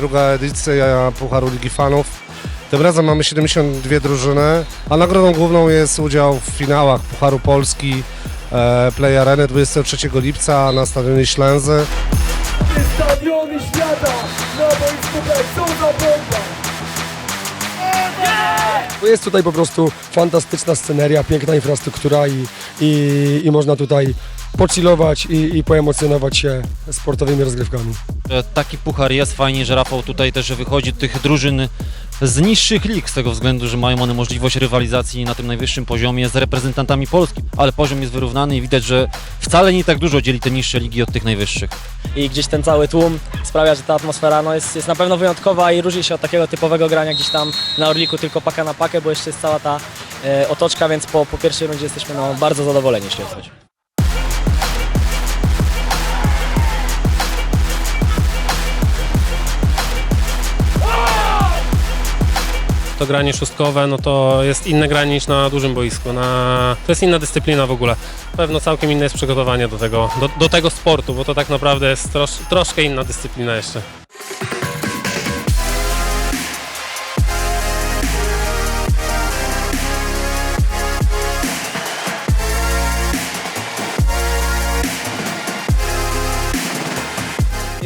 druga edycja Pucharu Ligi Fanów. Tym razem mamy 72 drużyny, a nagrodą główną jest udział w finałach Pucharu Polski e, Play Areny 23 lipca na stadionie Ślęzy. Stadiony świata na. Bo Jest tutaj po prostu fantastyczna sceneria, piękna infrastruktura i, i, i można tutaj pochillować i, i poemocjonować się sportowymi rozgrywkami. że taki puchar jest fajnie, że Rafał tutaj też wychodzi tych drużyn z niższych lig, z tego względu, że mają one możliwość rywalizacji na tym najwyższym poziomie z reprezentantami Polski, ale poziom jest wyrównany i widać, że wcale nie tak dużo dzieli te niższe ligi od tych najwyższych. i gdzieś ten cały tłum sprawia, że ta atmosfera no, jest, jest na pewno wyjątkowa i różni się od takiego typowego grania gdzieś tam na Orliku tylko paka na pakę, bo jeszcze jest cała ta e, otoczka, więc po, po pierwszej rundzie jesteśmy no, bardzo zadowoleni, jeśli chodzi. To granie szóstkowe, no to jest inne granie niż na dużym boisku. Na... To jest inna dyscyplina w ogóle. Pewno całkiem inne jest przygotowanie do tego, do, do tego sportu, bo to tak naprawdę jest trosz, troszkę inna dyscyplina jeszcze.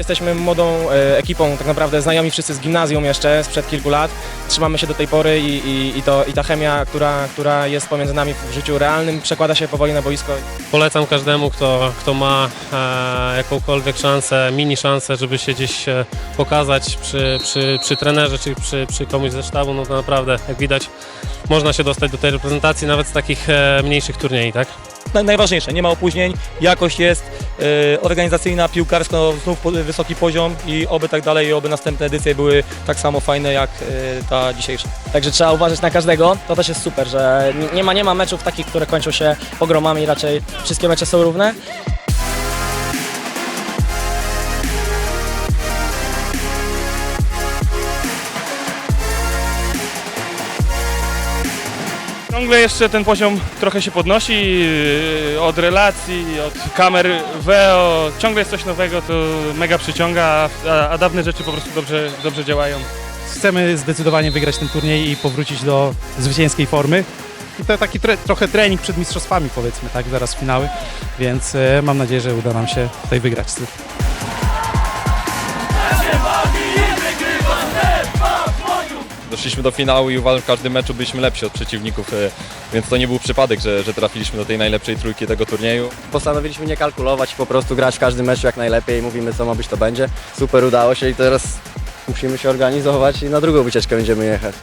Jesteśmy młodą e, ekipą, tak naprawdę znajomi wszyscy z gimnazjum jeszcze sprzed kilku lat. Trzymamy się do tej pory i, i, i, to, i ta chemia, która, która jest pomiędzy nami w życiu realnym, przekłada się powoli na boisko. Polecam każdemu, kto, kto ma e, jakąkolwiek szansę, mini szansę, żeby się gdzieś e, pokazać przy, przy, przy trenerze czy przy, przy komuś ze sztabu, no to naprawdę, jak widać, można się dostać do tej reprezentacji nawet z takich e, mniejszych turniej, tak? Naj- najważniejsze, nie ma opóźnień, jakość jest e, organizacyjna, piłkarsko znów po- wysoki poziom i oby tak dalej, i oby następne edycje były tak samo fajne jak e, ta dzisiejsza. Także trzeba uważać na każdego, to też jest super, że nie ma, nie ma meczów takich, które kończą się pogromami, raczej wszystkie mecze są równe. Ciągle jeszcze ten poziom trochę się podnosi yy, od relacji, od kamer WEO. Ciągle jest coś nowego, to mega przyciąga, a, a dawne rzeczy po prostu dobrze, dobrze działają. chcemy zdecydowanie wygrać ten turniej i powrócić do zwycięskiej formy. I to taki tre, trochę trening przed mistrzostwami powiedzmy, tak, zaraz finały, więc e, mam nadzieję, że uda nam się tutaj wygrać. Doszliśmy do finału i uważam, że w każdym meczu byliśmy lepsi od przeciwników, e, więc to nie był przypadek, że, że trafiliśmy do tej najlepszej trójki tego turnieju. Postanowiliśmy nie kalkulować i po prostu grać w każdym meczu jak najlepiej. Mówimy co ma być to będzie. Super udało się i teraz musimy się organizować i na drugą wycieczkę będziemy jechać.